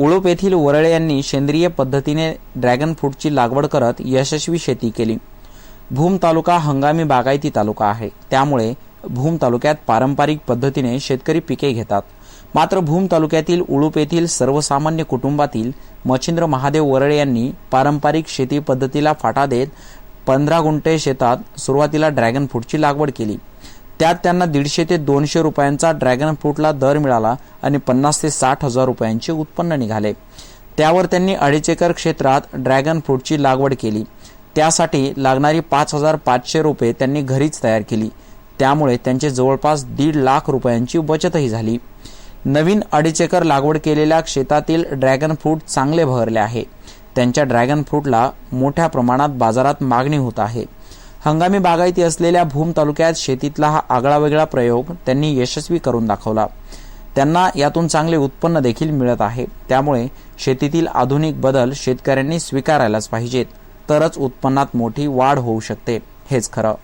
उळूप येथील वरळे यांनी सेंद्रिय पद्धतीने ड्रॅगन फ्रूटची लागवड करत यशस्वी शेती केली. भूम तालुका हंगामी बागायती तालुका आहे. त्यामुळे भूम तालुक्यात पारंपरिक पद्धतीने शेतकरी पिके घेतात. मात्र भूम तालुक्यातील उळूप येथील सर्वसामान्य कुटुंबातील मच्छिंद्र महादेव वरळे यांनी पारंपरिक शेती पद्धतीला फाटा देत पंधरा गुंठे शेतात सुरुवातीला ड्रॅगन फ्रूटची लागवड केली. त्यात त्यांना दीडशे ते दोनशे रुपयांचा ड्रॅगन फ्रूटला दर मिळाला आणि पन्नास ते साठ हजार रुपयांचे उत्पन्न निघाले. त्यावर त्यांनी अडीच एकर क्षेत्रात ड्रॅगन फ्रूटची लागवड केली. त्यासाठी लागणारी पाच हजार पाचशे रुपये त्यांनी घरीच तयार केली. त्यामुळे त्यांचे जवळपास दीड लाख रुपयांची बचतही झाली. नवीन अडीच एकर लागवड केलेल्या शेतातील ड्रॅगन फ्रूट चांगले बहरले आहे. त्यांच्या ड्रॅगन फ्रूटला मोठ्या प्रमाणात बाजारात मागणी होत आहे. हंगामी बागायती असलेल्या भूम तालुक्यात शेतीतला हा आगळा वेगळा प्रयोग त्यांनी यशस्वी करून दाखवला. त्यांना यातून चांगले उत्पन्न देखील मिळत आहे. त्यामुळे शेतीतील आधुनिक बदल शेतकऱ्यांनी स्वीकारायलाच पाहिजेत. तरच उत्पन्नात मोठी वाढ होऊ शकते. हेच खरं.